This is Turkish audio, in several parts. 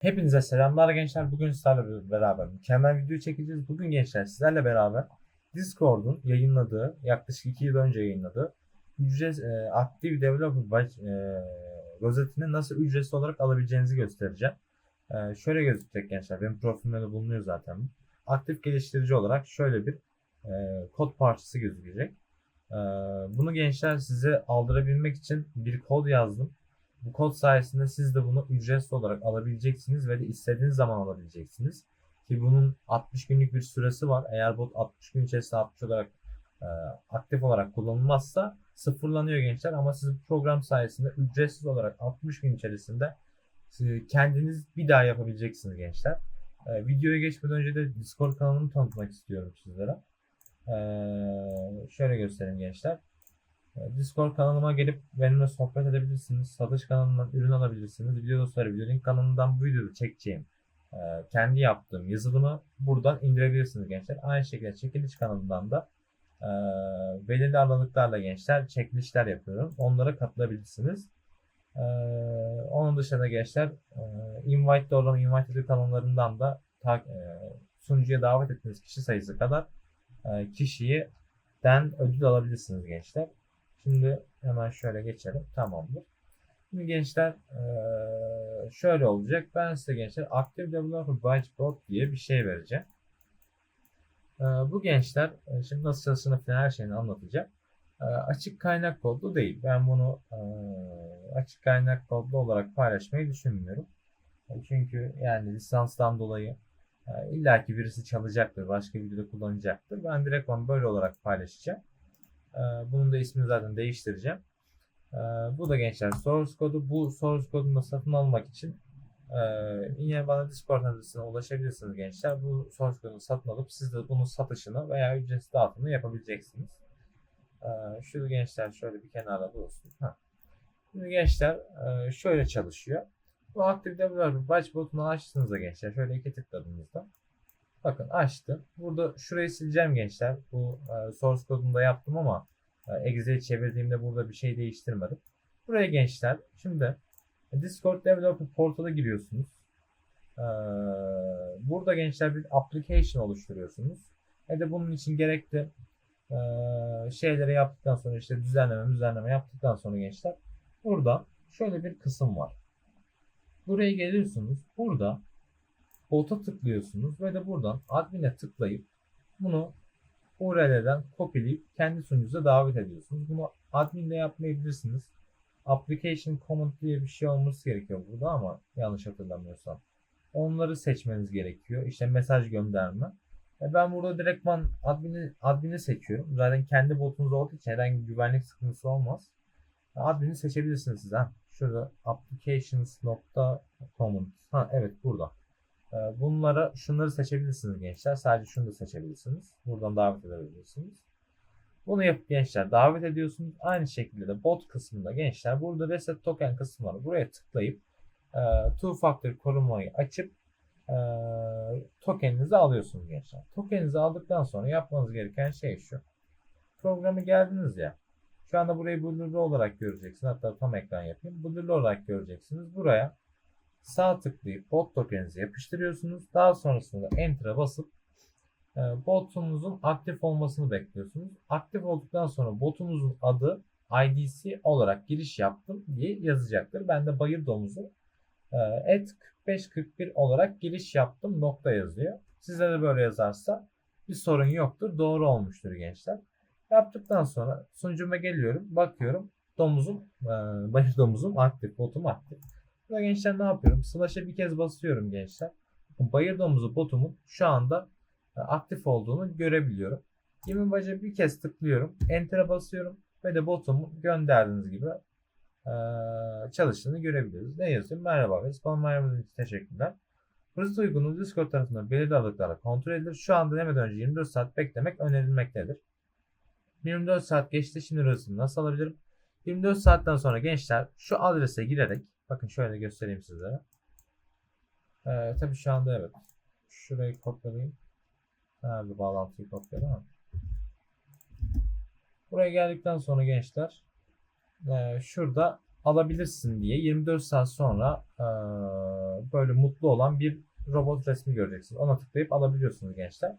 Hepinize selamlar gençler. Bugün sizlerle beraber mükemmel video çekeceğiz. Bugün gençler sizlerle beraber Discord'un yayınladığı, yaklaşık 2 yıl önce yayınladığı ücret e, aktif developer e, rozetini nasıl ücretsiz olarak alabileceğinizi göstereceğim. E, şöyle gözükecek gençler. Benim profilimde de bulunuyor zaten. Aktif geliştirici olarak şöyle bir e, kod parçası gözükecek. E, bunu gençler size aldırabilmek için bir kod yazdım. Bu kod sayesinde siz de bunu ücretsiz olarak alabileceksiniz ve de istediğiniz zaman alabileceksiniz. Ki bunun 60 günlük bir süresi var. Eğer bot 60 gün içerisinde 60 olarak e, aktif olarak kullanılmazsa sıfırlanıyor gençler. Ama siz bu program sayesinde ücretsiz olarak 60 gün içerisinde siz kendiniz bir daha yapabileceksiniz gençler. E, videoya geçmeden önce de Discord kanalımı tanıtmak istiyorum sizlere. E, şöyle göstereyim gençler. E, Discord kanalıma gelip benimle sohbet edebilirsiniz. Satış kanalından ürün alabilirsiniz. Video dostları video link kanalından bu videoda çekeceğim e, kendi yaptığım yazılımı buradan indirebilirsiniz gençler. Aynı şekilde çekiliş kanalından da e, belirli aralıklarla gençler çekilişler yapıyorum. Onlara katılabilirsiniz. E, onun dışında gençler e, invite doğrudan invite kanallarından da ta, e, sunucuya davet ettiğiniz kişi sayısı kadar e, kişiyi den ödül alabilirsiniz gençler. Şimdi hemen şöyle geçelim. Tamamdır. Şimdi gençler şöyle olacak. Ben size gençler Active Developer Whiteboard diye bir şey vereceğim. Bu gençler şimdi nasıl çalıştığını falan her şeyini anlatacağım. Eee, açık kaynak kodlu değil. Ben bunu açık kaynak kodlu olarak paylaşmayı düşünmüyorum. Çünkü yani lisanstan dolayı illaki birisi çalacaktır. Başka videoda kullanacaktır. Ben direkt onu böyle olarak paylaşacağım. Eee, bunun da ismini zaten değiştireceğim. Ee, bu da gençler source kodu. Bu source kodunu satın almak için e, yine bana Discord adresine ulaşabilirsiniz gençler. Bu source kodunu satın alıp siz de bunun satışını veya ücretsiz dağıtımını yapabileceksiniz. Ee, şu gençler şöyle bir kenarda dursun. Şimdi gençler e, şöyle çalışıyor. Bu Active Developer Batch botunu açtığınızda gençler şöyle iki tıkladığınızda bakın açtı. Burada şurayı sileceğim gençler. Bu e, source kodunu da yaptım ama e, Exe'yi çevirdiğimde burada bir şey değiştirmedim. Buraya gençler şimdi Discord Developer Portal'a giriyorsunuz. Ee, burada gençler bir application oluşturuyorsunuz. Ve de bunun için gerekli e, şeyleri yaptıktan sonra işte düzenleme düzenleme yaptıktan sonra gençler burada şöyle bir kısım var. Buraya geliyorsunuz. Burada bota tıklıyorsunuz ve de buradan admin'e tıklayıp bunu URL'den kopyalayıp kendi sunucunuza davet ediyorsunuz. Bunu admin'de yapmayabilirsiniz. Application command diye bir şey olması gerekiyor burada ama yanlış hatırlamıyorsam. Onları seçmeniz gerekiyor. İşte mesaj gönderme. E ben burada direktman admin'i, admin'i seçiyorum. Zaten kendi botunuz olduğu için herhangi bir güvenlik sıkıntısı olmaz. Admin'i seçebilirsiniz siz. Ha. Şurada applications.command. Ha evet burada. Ee, Bunlara şunları seçebilirsiniz gençler. Sadece şunu da seçebilirsiniz. Buradan davet edebilirsiniz. Bunu yapıp gençler davet ediyorsunuz. Aynı şekilde de bot kısmında gençler burada reset token kısmı var. Buraya tıklayıp e, two factor korumayı açıp e, tokeninizi alıyorsunuz gençler. Tokeninizi aldıktan sonra yapmanız gereken şey şu. Programı geldiniz ya. Şu anda burayı blurlu olarak göreceksiniz. Hatta tam ekran yapayım. Blurlu olarak göreceksiniz. Buraya sağ tıklayıp bot tokeninizi yapıştırıyorsunuz. Daha sonrasında enter'a basıp e, botunuzun aktif olmasını bekliyorsunuz. Aktif olduktan sonra botunuzun adı IDC olarak giriş yaptım diye yazacaktır. Ben de bayır domuzu et 4541 olarak giriş yaptım nokta yazıyor. Size de böyle yazarsa bir sorun yoktur. Doğru olmuştur gençler. Yaptıktan sonra sunucuma geliyorum. Bakıyorum domuzum, e, bayır domuzum aktif, botum aktif. Burada gençler ne yapıyorum? Slash'a bir kez basıyorum gençler. Bayır domuzu botumun şu anda e, aktif olduğunu görebiliyorum. Yemin baca bir kez tıklıyorum. Enter'a basıyorum ve de botumun gönderdiğiniz gibi e, çalıştığını görebiliyoruz. Ne yazıyor? Merhaba ve spam vermeniz için teşekkürler. Hızlı uygunluğu Discord tarafından belirli aralıklarla kontrol edilir. Şu anda demeden önce 24 saat beklemek önerilmektedir. 24 saat geçti. Şimdi hızını nasıl alabilirim? 24 saatten sonra gençler şu adrese girerek bakın şöyle göstereyim sizlere. Ee, tabii şu anda evet. Şurayı kopyalayayım. Nerede bağlantıyı kopyala ama. Buraya geldikten sonra gençler e, şurada alabilirsin diye 24 saat sonra e, böyle mutlu olan bir robot resmi göreceksiniz. Ona tıklayıp alabiliyorsunuz gençler.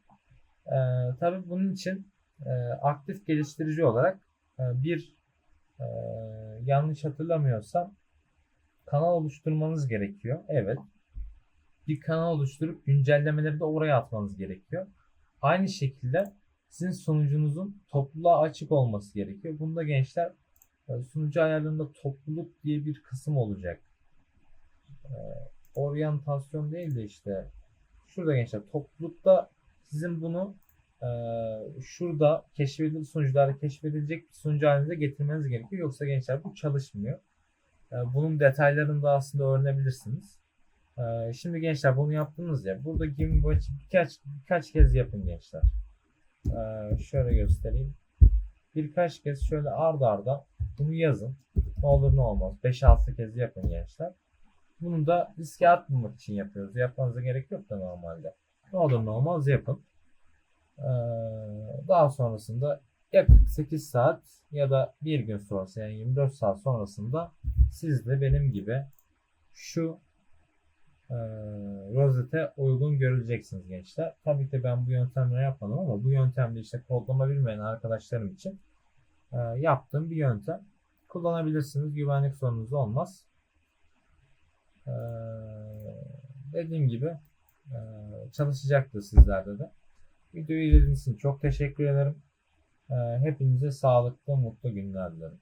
E, tabii bunun için e, aktif geliştirici olarak e, bir e, yanlış hatırlamıyorsam kanal oluşturmanız gerekiyor. Evet. Bir kanal oluşturup güncellemeleri de oraya atmanız gerekiyor. Aynı şekilde sizin sunucunuzun topluluğa açık olması gerekiyor. Bunda gençler e, sunucu ayarlarında topluluk diye bir kısım olacak. E, oryantasyon değil de işte şurada gençler toplulukta sizin bunu e, şurada keşfedilir sunucularda keşfedilecek bir sunucu halinde getirmeniz gerekiyor. Yoksa gençler bu çalışmıyor. E, bunun detaylarını da aslında öğrenebilirsiniz. E, şimdi gençler bunu yaptınız ya. Burada Watch'i birkaç birkaç kez yapın gençler. E, şöyle göstereyim. Birkaç kez şöyle arda arda bunu yazın. Ne olur ne olmaz. 5-6 kez yapın gençler. Bunu da riske atmamak için yapıyoruz. Yapmanıza gerek yok da normalde. Ne olur ne olmaz yapın. Ee, daha sonrasında ya 48 saat ya da bir gün sonrası yani 24 saat sonrasında siz de benim gibi şu e, rozete uygun görüleceksiniz gençler. Tabii ki ben bu yöntemle yapmadım ama bu yöntemde işte kodlama bilmeyen arkadaşlarım için e, yaptığım bir yöntem. Kullanabilirsiniz. Güvenlik sorunuz olmaz. Ee, dediğim gibi e, çalışacaktır sizlerde de. Videoyu izlediğiniz için çok teşekkür ederim. Ee, hepinize sağlıklı, mutlu günler dilerim.